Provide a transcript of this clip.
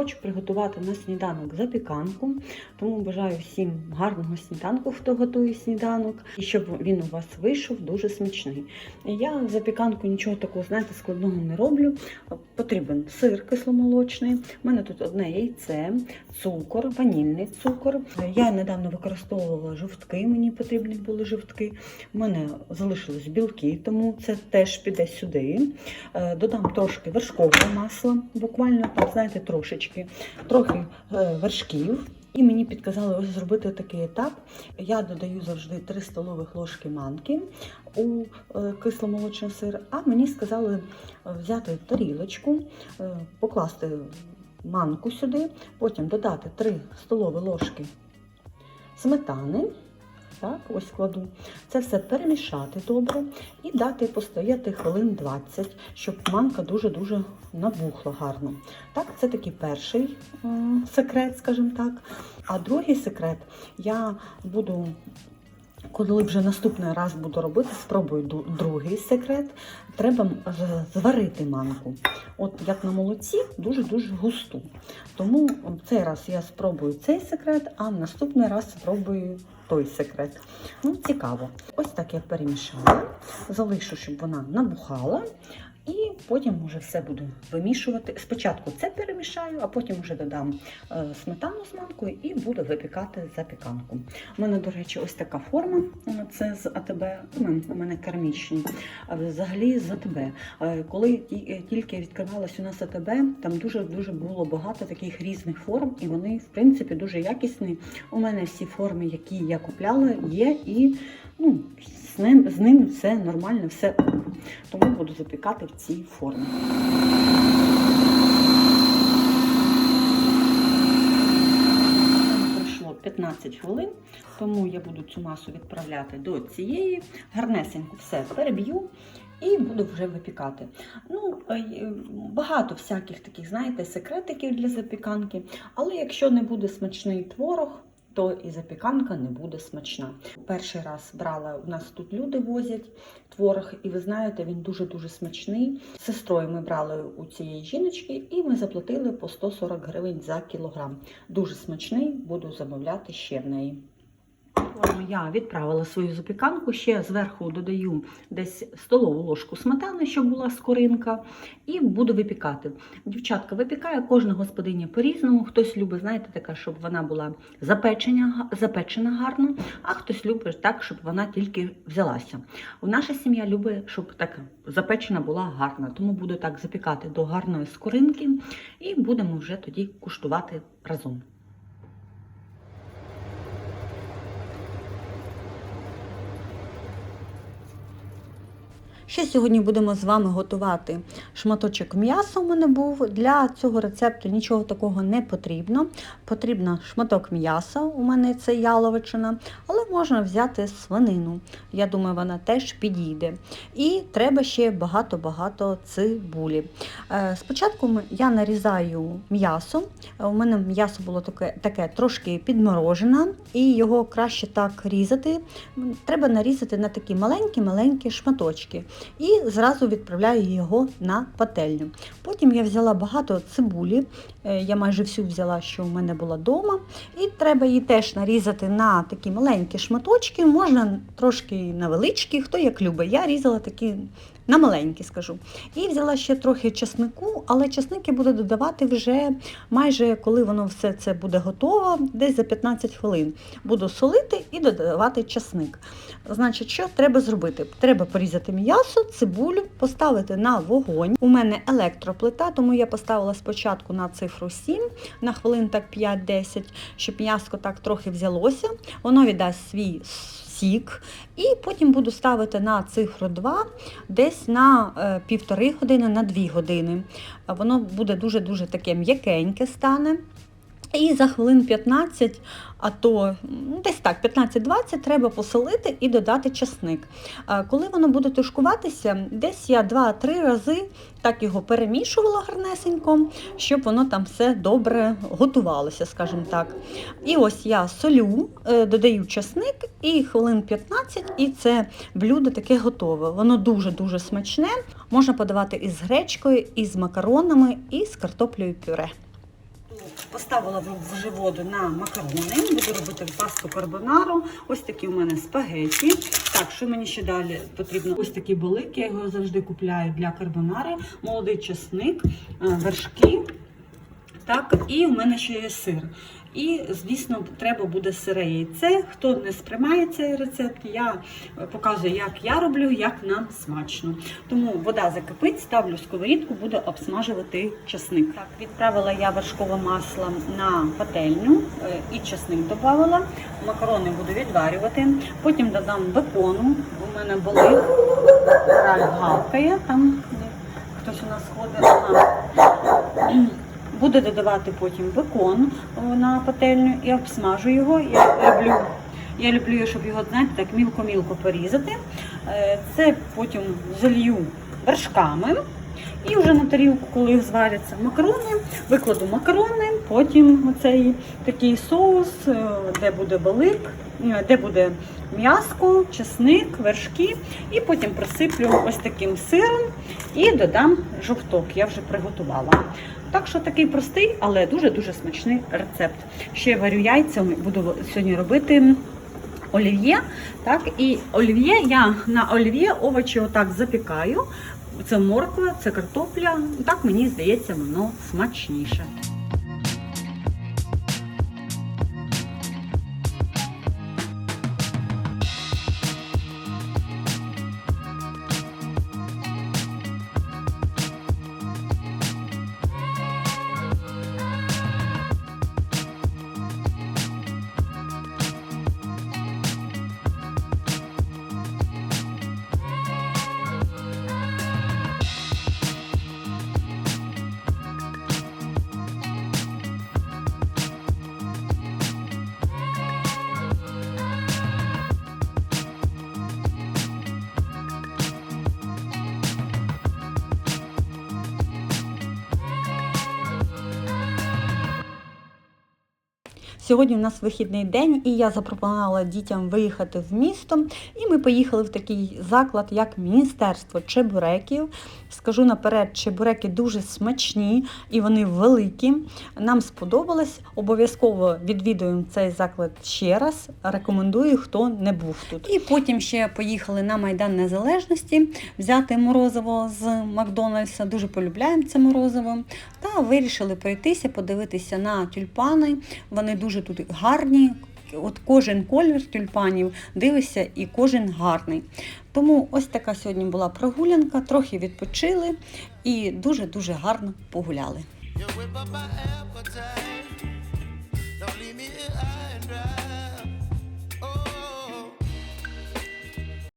хочу приготувати на сніданок запіканку, тому бажаю всім гарного сніданку, хто готує сніданок, і щоб він у вас вийшов дуже смачний. Я в запіканку нічого такого, знаєте, складного не роблю. Потрібен сир кисломолочний. У мене тут одне яйце, цукор, ванільний цукор. Я недавно використовувала жовтки, мені потрібні були жовтки. У мене залишились білки, тому це теж піде сюди. Е, Додам трошки вершкового масла, буквально так, знаєте, трошечки, трохи е, вершків. І мені підказали ось зробити такий етап. Я додаю завжди 3 столових ложки манки у е, кисломолочний сир, а мені сказали е, взяти тарілочку, покласти манку сюди, потім додати 3 столові ложки сметани. Так, ось кладу. Це все перемішати добре і дати постояти хвилин 20, щоб манка дуже-дуже набухла гарно. Так, це такий перший е, секрет, скажімо так. А другий секрет я буду, коли вже наступний раз буду робити, спробую другий секрет. Треба зварити манку. От як на молоці, дуже-дуже густу. Тому цей раз я спробую цей секрет, а наступний раз спробую той секрет. Ну, цікаво. Ось так я перемішала, залишу, щоб вона набухала. Потім вже все буду вимішувати. Спочатку це перемішаю, а потім вже додам е, сметану з манкою і буду випікати запіканку. У мене, до речі, ось така форма. е, Це з АТБ. У мене. А Взагалі з АТБ. Е, Коли тільки відкривалась у нас АТБ, там дуже дуже було багато таких різних форм, і вони, в принципі, дуже якісні. У мене всі форми, які я купляла, є, і ну, ним, з ним все нормально, все ок. Тому буду запікати в цій формі. Пройшло 15 хвилин, тому я буду цю масу відправляти до цієї. Гарнесенько все переб'ю і буду вже випікати. Ну, е, е, багато всяких таких, знаєте, секретиків для запіканки, але якщо не буде смачний творог, то і запіканка не буде смачна. Перший раз брала, у нас тут люди возять творог, і ви знаєте, він дуже-дуже смачний. Сестрою ми брали у цієї жіночки, і ми заплатили по 140 гривень за кілограм. Дуже смачний, буду замовляти ще в неї. Форму Я відправила свою запіканку, ще зверху додаю десь столову ложку сметани, щоб була скоринка, і буду випікати. Дівчатка випікає кожна господиня по-різному. Хтось любить, знаєте, така, щоб вона була запечена, запечена гарно, а хтось любить так, щоб вона тільки взялася. Наша сім'я любить, щоб така запечена була гарна, тому буду так запікати до гарної скоринки і будемо вже тоді куштувати разом. Ще сьогодні будемо з вами готувати шматочок м'яса. У мене був. Для цього рецепту нічого такого не потрібно. Потрібно шматок м'яса, у мене це яловичина, але можна взяти свинину. Я думаю, вона теж підійде. І треба ще багато-багато цибулі. Е, Спочатку я нарізаю м'ясо. Е, У мене м'ясо було таке, таке трошки підморожене, і його краще так різати. Треба нарізати на такі маленькі-маленькі шматочки і зразу відправляю його на пательню. Потім я взяла багато цибулі, е, я майже всю взяла, що в мене була вдома, і треба її теж нарізати на такі маленькі шматочки, можна трошки на величкі, хто як любить. Я різала такі на маленькі, скажу. І взяла ще трохи чеснику, але чесник я буду додавати вже майже коли воно все це буде готово, десь за 15 хвилин. Буду солити і додавати чесник. Значить, що треба зробити? Треба порізати м'ясо, цибулю, поставити на вогонь. У мене електроплита, тому я поставила спочатку на цифру 7, на хвилин так 5-10, щоб м'яско так трохи взялося. Воно віддасть свій сік. І потім буду ставити на цифру 2 десь на е, півтори години, на 2 години. Воно буде дуже-дуже таке м'якеньке стане. І за хвилин 15, а то ну, десь так, 15-20 треба посолити і додати часник. Коли воно буде тушкуватися, десь я 2-3 рази так його перемішувала гарнесенько, щоб воно там все добре готувалося, скажімо так. І ось я солю, е, додаю часник і хвилин 15, і це блюдо таке готове. Воно дуже-дуже смачне. Можна подавати із гречкою, із макаронами, і з картоплею пюре. Поставила вже воду на макарони, буду робити пасту карбонару. Ось такі у мене спагеті. Так, що мені ще далі потрібно? Ось такі балики, я його завжди купляю для карбонари, молодий чесник, е, вершки. Так, і у мене ще є сир. І, звісно, треба буде сире яйце. Хто не сприймає цей рецепт, я е, показую, як я роблю, як нам смачно. Тому вода закипить, ставлю сковорідку, буду обсмажувати часник. Так, відправила я вершкове масло на пательню е, і часник додавала. Макарони буду відварювати. Потім додам бекону. У мене. Раль гавкає. Там хтось у нас ходить. Буду додавати потім бекон на пательню і обсмажу його. Я люблю, я люблю, щоб його, знаєте, так мілко-мілко порізати. Е, Це потім залью вершками. І вже на тарілку, коли зваряться макарони, викладу макарони, потім оцей такий соус, е, де буде балик, е, де буде м'яско, чесник, вершки, і потім присиплю ось таким сиром і додам жовток. Я вже приготувала. Так що такий простий, але дуже-дуже смачний рецепт. Ще варю яйця, буду сьогодні робити олів'є. Так, і олів'є я на олів'є овочі отак запікаю. Це морква, це картопля. Так мені здається, воно смачніше. Сьогодні у нас вихідний день, і я запропонувала дітям виїхати в місто. І ми поїхали в такий заклад, як Міністерство чебуреків. Скажу наперед, чебуреки дуже смачні і вони великі. Нам сподобалось. Обов'язково відвідуємо цей заклад ще раз. Рекомендую, хто не був тут. І потім ще поїхали на Майдан Незалежності взяти морозиво з Макдональдса. Дуже полюбляємо це морозиво. Та вирішили пройтися, подивитися на тюльпани. Вони дуже тут гарні. От кожен колір тюльпанів дивишся і кожен гарний. Тому ось така сьогодні була прогулянка, трохи відпочили і дуже-дуже гарно погуляли.